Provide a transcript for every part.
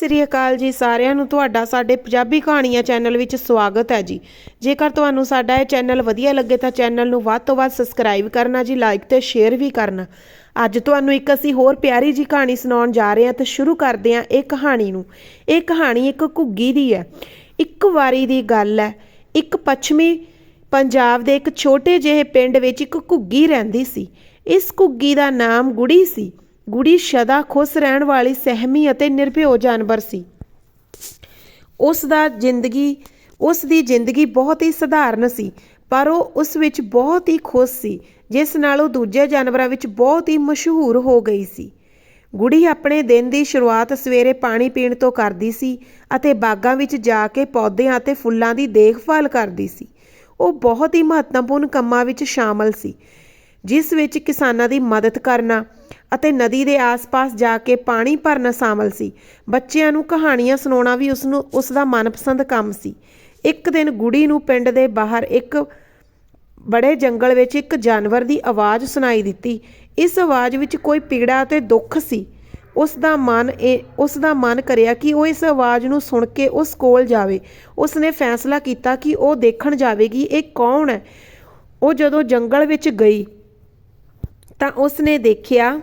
ਸ੍ਰੀ ਅਕਾਲ ਜੀ ਸਾਰਿਆਂ ਨੂੰ ਤੁਹਾਡਾ ਸਾਡੇ ਪੰਜਾਬੀ ਕਹਾਣੀਆਂ ਚੈਨਲ ਵਿੱਚ ਸਵਾਗਤ ਹੈ ਜੀ। ਜੇਕਰ ਤੁਹਾਨੂੰ ਸਾਡਾ ਇਹ ਚੈਨਲ ਵਧੀਆ ਲੱਗੇ ਤਾਂ ਚੈਨਲ ਨੂੰ ਵੱਧ ਤੋਂ ਵੱਧ ਸਬਸਕ੍ਰਾਈਬ ਕਰਨਾ ਜੀ, ਲਾਈਕ ਤੇ ਸ਼ੇਅਰ ਵੀ ਕਰਨਾ। ਅੱਜ ਤੁਹਾਨੂੰ ਇੱਕ ਅਸੀਂ ਹੋਰ ਪਿਆਰੀ ਜੀ ਕਹਾਣੀ ਸੁਣਾਉਣ ਜਾ ਰਹੇ ਹਾਂ ਤੇ ਸ਼ੁਰੂ ਕਰਦੇ ਹਾਂ ਇਹ ਕਹਾਣੀ ਨੂੰ। ਇਹ ਕਹਾਣੀ ਇੱਕ ਘੁੱਗੀ ਦੀ ਹੈ। ਇੱਕ ਵਾਰੀ ਦੀ ਗੱਲ ਹੈ। ਇੱਕ ਪੱਛਮੀ ਪੰਜਾਬ ਦੇ ਇੱਕ ਛੋਟੇ ਜਿਹੇ ਪਿੰਡ ਵਿੱਚ ਇੱਕ ਘੁੱਗੀ ਰਹਿੰਦੀ ਸੀ। ਇਸ ਘੁੱਗੀ ਦਾ ਨਾਮ ਗੁੜੀ ਸੀ। ਗੁੜੀ ਸਦਾ ਖੁਸ਼ ਰਹਿਣ ਵਾਲੀ ਸਹਿਮੀ ਅਤੇ ਨਿਰਭਿਓ ਜਾਨਵਰ ਸੀ। ਉਸ ਦਾ ਜ਼ਿੰਦਗੀ, ਉਸ ਦੀ ਜ਼ਿੰਦਗੀ ਬਹੁਤ ਹੀ ਸਧਾਰਨ ਸੀ, ਪਰ ਉਹ ਉਸ ਵਿੱਚ ਬਹੁਤ ਹੀ ਖੁਸ਼ ਸੀ, ਜਿਸ ਨਾਲ ਉਹ ਦੂਜੇ ਜਾਨਵਰਾਂ ਵਿੱਚ ਬਹੁਤ ਹੀ ਮਸ਼ਹੂਰ ਹੋ ਗਈ ਸੀ। ਗੁੜੀ ਆਪਣੇ ਦਿਨ ਦੀ ਸ਼ੁਰੂਆਤ ਸਵੇਰੇ ਪਾਣੀ ਪੀਣ ਤੋਂ ਕਰਦੀ ਸੀ ਅਤੇ ਬਾਗਾਂ ਵਿੱਚ ਜਾ ਕੇ ਪੌਦਿਆਂ ਅਤੇ ਫੁੱਲਾਂ ਦੀ ਦੇਖਭਾਲ ਕਰਦੀ ਸੀ। ਉਹ ਬਹੁਤ ਹੀ ਮਹੱਤਵਪੂਰਨ ਕੰਮਾਂ ਵਿੱਚ ਸ਼ਾਮਲ ਸੀ, ਜਿਸ ਵਿੱਚ ਕਿਸਾਨਾਂ ਦੀ ਮਦਦ ਕਰਨਾ ਅਤੇ ਨਦੀ ਦੇ ਆਸ-ਪਾਸ ਜਾ ਕੇ ਪਾਣੀ ਭਰਨਾ ਸ਼ਾਮਲ ਸੀ। ਬੱਚਿਆਂ ਨੂੰ ਕਹਾਣੀਆਂ ਸੁਣਾਉਣਾ ਵੀ ਉਸ ਨੂੰ ਉਸ ਦਾ ਮਨਪਸੰਦ ਕੰਮ ਸੀ। ਇੱਕ ਦਿਨ ਗੁੜੀ ਨੂੰ ਪਿੰਡ ਦੇ ਬਾਹਰ ਇੱਕ ਬੜੇ ਜੰਗਲ ਵਿੱਚ ਇੱਕ ਜਾਨਵਰ ਦੀ ਆਵਾਜ਼ ਸੁਣਾਈ ਦਿੱਤੀ। ਇਸ ਆਵਾਜ਼ ਵਿੱਚ ਕੋਈ ਪੀੜਾ ਅਤੇ ਦੁੱਖ ਸੀ। ਉਸ ਦਾ ਮਨ ਇਹ ਉਸ ਦਾ ਮਨ ਕਰਿਆ ਕਿ ਉਹ ਇਸ ਆਵਾਜ਼ ਨੂੰ ਸੁਣ ਕੇ ਉਸ ਕੋਲ ਜਾਵੇ। ਉਸ ਨੇ ਫੈਸਲਾ ਕੀਤਾ ਕਿ ਉਹ ਦੇਖਣ ਜਾਵੇਗੀ, ਇਹ ਕੌਣ ਹੈ? ਉਹ ਜਦੋਂ ਜੰਗਲ ਵਿੱਚ ਗਈ ਤਾਂ ਉਸ ਨੇ ਦੇਖਿਆ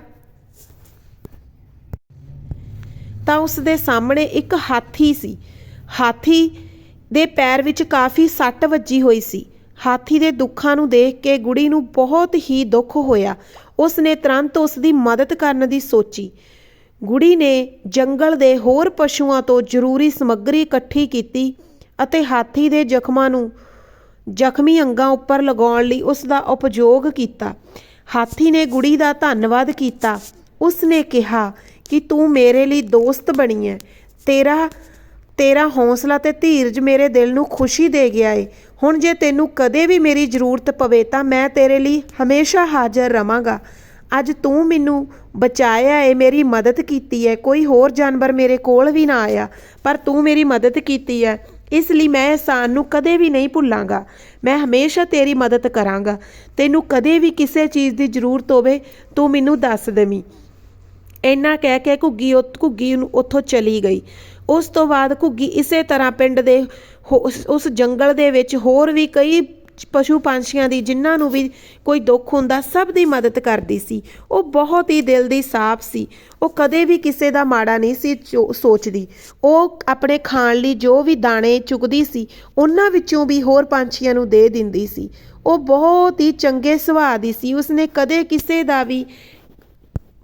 ਤਾਂ ਉਸ ਦੇ ਸਾਹਮਣੇ ਇੱਕ ਹਾਥੀ ਸੀ। ਹਾਥੀ ਦੇ ਪੈਰ ਵਿੱਚ ਕਾਫੀ ਸੱਟ ਵੱਜੀ ਹੋਈ ਸੀ। ਹਾਥੀ ਦੇ ਦੁੱਖਾਂ ਨੂੰ ਦੇਖ ਕੇ ਗੁੜੀ ਨੂੰ ਬਹੁਤ ਹੀ ਦੁੱਖ ਹੋਇਆ। ਉਸ ਨੇ ਤੁਰੰਤ ਉਸ ਦੀ ਮਦਦ ਕਰਨ ਦੀ ਸੋਚੀ। ਗੁੜੀ ਨੇ ਜੰਗਲ ਦੇ ਹੋਰ ਪਸ਼ੂਆਂ ਤੋਂ ਜ਼ਰੂਰੀ ਸਮੱਗਰੀ ਇਕੱਠੀ ਕੀਤੀ ਅਤੇ ਹਾਥੀ ਦੇ ਜ਼ਖਮਾਂ ਨੂੰ ਜ਼ਖਮੀ ਅੰਗਾਂ ਉੱਪਰ ਲਗਾਉਣ ਲਈ ਉਸ ਦਾ ਉਪਯੋਗ ਕੀਤਾ। ਹਾਥੀ ਨੇ ਗੁੜੀ ਦਾ ਧੰਨਵਾਦ ਕੀਤਾ। ਉਸ ਨੇ ਕਿਹਾ ਕਿ ਤੂੰ ਮੇਰੇ ਲਈ ਦੋਸਤ ਬਣੀ ਹੈ ਤੇਰਾ ਤੇਰਾ ਹੌਸਲਾ ਤੇ ਧੀਰਜ ਮੇਰੇ ਦਿਲ ਨੂੰ ਖੁਸ਼ੀ ਦੇ ਗਿਆ ਏ। ਹੁਣ ਜੇ ਤੈਨੂੰ ਕਦੇ ਵੀ ਮੇਰੀ ਜ਼ਰੂਰਤ ਪਵੇ ਤਾਂ ਮੈਂ ਤੇਰੇ ਲਈ ਹਮੇਸ਼ਾ ਹਾਜ਼ਰ ਰਵਾਂਗਾ। ਅੱਜ ਤੂੰ ਮੈਨੂੰ ਬਚਾਇਆ ਏ, ਮੇਰੀ ਮਦਦ ਕੀਤੀ ਹੈ ਕੋਈ ਹੋਰ ਜਾਨਵਰ ਮੇਰੇ ਕੋਲ ਵੀ ਨਾ ਆਇਆ, ਪਰ ਤੂੰ ਮੇਰੀ ਮਦਦ ਕੀਤੀ ਹੈ ਇਸ ਲਈ ਮੈਂ ਅਹਿਸਾਨ ਨੂੰ ਕਦੇ ਵੀ ਨਹੀਂ ਭੁੱਲਾਂਗਾ। ਮੈਂ ਹਮੇਸ਼ਾ ਤੇਰੀ ਮਦਦ ਕਰਾਂਗਾ। ਤੈਨੂੰ ਕਦੇ ਵੀ ਕਿਸੇ ਚੀਜ਼ ਦੀ ਜ਼ਰੂਰਤ ਹੋਵੇ, ਤੂੰ ਮੈਨੂੰ ਦੱਸ ਦੇਵੀਂ। ਇੰਨਾ ਕਹਿ ਕੇ ਘੁੱਗੀ ਉਹ ਘੁੱਗੀ ਨੂੰ ਉੱਥੋਂ ਚਲੀ ਗਈ। ਉਸ ਤੋਂ ਬਾਅਦ ਘੁੱਗੀ ਇਸੇ ਤਰ੍ਹਾਂ ਪਿੰਡ ਦੇ ਉਸ- ਜੰਗਲ ਦੇ ਵਿੱਚ ਹੋਰ ਵੀ ਕਈ ਪਸ਼ੂ ਪੰਛੀਆਂ ਦੀ ਜਿਨ੍ਹਾਂ ਨੂੰ ਵੀ ਕੋਈ ਦੁੱਖ ਹੁੰਦਾ ਸਭ ਦੀ ਮਦਦ ਕਰਦੀ ਸੀ। ਉਹ ਬਹੁਤ ਹੀ ਦਿਲ ਦੀ ਸਾਫ਼ ਸੀ। ਉਹ ਕਦੇ ਵੀ ਕਿਸੇ ਦਾ ਮਾੜਾ ਨਹੀਂ ਸੀ ਚੋ- ਸੋਚਦੀ। ਉਹ ਆਪਣੇ ਖਾਣ ਲਈ ਜੋ ਵੀ ਦਾਣੇ ਚੁਗਦੀ ਸੀ, ਉਹਨਾਂ ਵਿੱਚੋਂ ਵੀ ਹੋਰ ਪੰਛੀਆਂ ਨੂੰ ਦੇ ਦਿੰਦੀ ਸੀ। ਉਹ ਬਹੁਤ ਹੀ ਚੰਗੇ ਸੁਭਾਅ ਦੀ ਸੀ। ਉਸਨੇ ਕਦੇ ਕਿਸੇ ਦਾ ਵੀ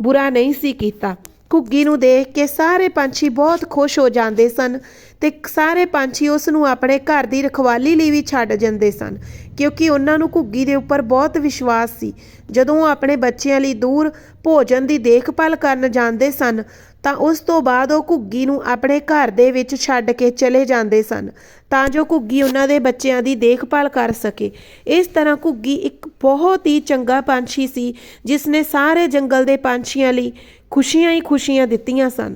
ਬੁਰਾ ਨਹੀਂ ਸੀ ਕੀਤਾ। ਘੁੱਗੀ ਨੂੰ ਦੇਖ ਕੇ ਸਾਰੇ ਪੰਛੀ ਬਹੁਤ ਖੁਸ਼ ਹੋ ਜਾਂਦੇ ਸਨ। ਤੇ ਸਾਰੇ ਪੰਛੀ ਉਸ ਨੂੰ ਆਪਣੇ ਘਰ ਦੀ ਰਖਵਾਲੀ ਲਈ ਵੀ ਛੱਡ ਜਾਂਦੇ ਸਨ, ਕਿਉਂਕਿ ਉਹਨਾਂ ਨੂੰ ਘੁੱਗੀ ਦੇ ਉੱਪਰ ਬਹੁਤ ਵਿਸ਼ਵਾਸ ਸੀ। ਜਦੋਂ ਉਹ ਆਪਣੇ ਬੱਚਿਆਂ ਲਈ ਦੂਰ ਭੋਜਨ ਦੀ ਦੇਖਭਾਲ ਕਰਨ ਜਾਂਦੇ ਸਨ, ਤਾਂ ਉਸ ਤੋਂ ਬਾਅਦ ਉਹ ਘੁੱਗੀ ਨੂੰ ਆਪਣੇ ਘਰ ਦੇ ਵਿੱਚ ਛੱਡ ਕੇ ਚਲੇ ਜਾਂਦੇ ਸਨ, ਤਾਂ ਜੋ ਘੁੱਗੀ ਉਹਨਾਂ ਦੇ ਬੱਚਿਆਂ ਦੀ ਦੇਖਭਾਲ ਕਰ ਸਕੇ। ਇਸ ਤਰ੍ਹਾਂ ਘੁੱਗੀ ਇੱਕ ਬਹੁਤ ਹੀ ਚੰਗਾ ਪੰਛੀ ਸੀ ਜਿਸ ਨੇ ਸਾਰੇ ਜੰਗਲ ਦੇ ਪੰਛੀਆਂ ਲਈ ਖੁਸ਼ੀਆਂ ਹੀ ਖੁਸ਼ੀਆਂ ਦਿੱਤੀਆਂ ਸਨ।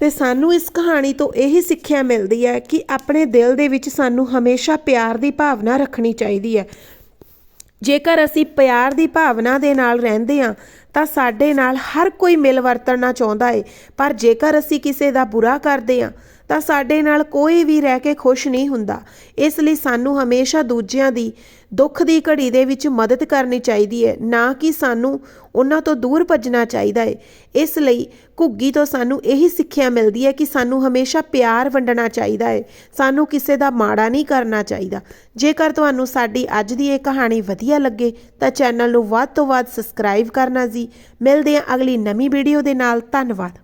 ਤੇ ਸਾਨੂੰ ਇਸ ਕਹਾਣੀ ਤੋਂ ਇਹੀ ਸਿੱਖਿਆ ਮਿਲਦੀ ਹੈ ਕਿ ਆਪਣੇ ਦਿਲ ਦੇ ਵਿੱਚ ਸਾਨੂੰ ਹਮੇਸ਼ਾ ਪਿਆਰ ਦੀ ਭਾਵਨਾ ਰੱਖਣੀ ਚਾਹੀਦੀ ਹੈ। ਜੇਕਰ ਅਸੀਂ ਪਿਆਰ ਦੀ ਭਾਵਨਾ ਦੇ ਨਾਲ ਰਹਿੰਦੇ ਹਾਂ, ਤਾਂ ਸਾਡੇ ਨਾਲ ਹਰ ਕੋਈ ਮਿਲ ਵਰਤਣਾ ਚਾਹੁੰਦਾ ਏ। ਪਰ ਜੇਕਰ ਅਸੀਂ ਕਿਸੇ ਦਾ ਬੁਰਾ ਕਰਦੇ ਹਾਂ, ਤਾਂ ਸਾਡੇ ਨਾਲ ਕੋਈ ਵੀ ਰਹਿ ਕੇ ਖੁਸ਼ ਨਹੀਂ ਹੁੰਦਾ। ਇਸ ਲਈ ਸਾਨੂੰ ਹਮੇਸ਼ਾ ਦੂਜਿਆਂ ਦੀ ਦੁੱਖ ਦੀ ਘੜੀ ਦੇ ਵਿੱਚ ਮਦਦ ਕਰਨੀ ਚਾਹੀਦੀ ਹੈ, ਨਾ ਕਿ ਸਾਨੂੰ ਉਹਨਾਂ ਤੋਂ ਦੂਰ ਭੱਜਣਾ ਚਾਹੀਦਾ ਹੈ। ਇਸ ਲਈ ਘੁੱਗੀ ਤੋਂ ਸਾਨੂੰ ਇਹੀ ਸਿੱਖਿਆ ਮਿਲਦੀ ਹੈ ਕਿ ਸਾਨੂੰ ਹਮੇਸ਼ਾ ਪਿਆਰ ਵੰਡਣਾ ਚਾਹੀਦਾ ਹੈ। ਸਾਨੂੰ ਕਿਸੇ ਦਾ ਮਾੜਾ ਨਹੀਂ ਕਰਨਾ ਚਾਹੀਦਾ। ਜੇਕਰ ਤੁਹਾਨੂੰ ਸਾਡੀ ਅੱਜ ਦੀ ਇਹ ਕਹਾਣੀ ਵਧੀਆ ਲੱਗੇ, ਤਾਂ ਚੈਨਲ ਨੂੰ ਵੱਧ ਤੋਂ ਵੱਧ ਸਬਸਕ੍ਰਾਈਬ ਕਰਨਾ ਜੀ। ਮਿਲਦੇ ਹਾਂ ਅਗਲੀ ਨਵੀਂ ਵੀਡੀਓ ਦੇ ਨਾਲ। ਧੰਨਵਾਦ।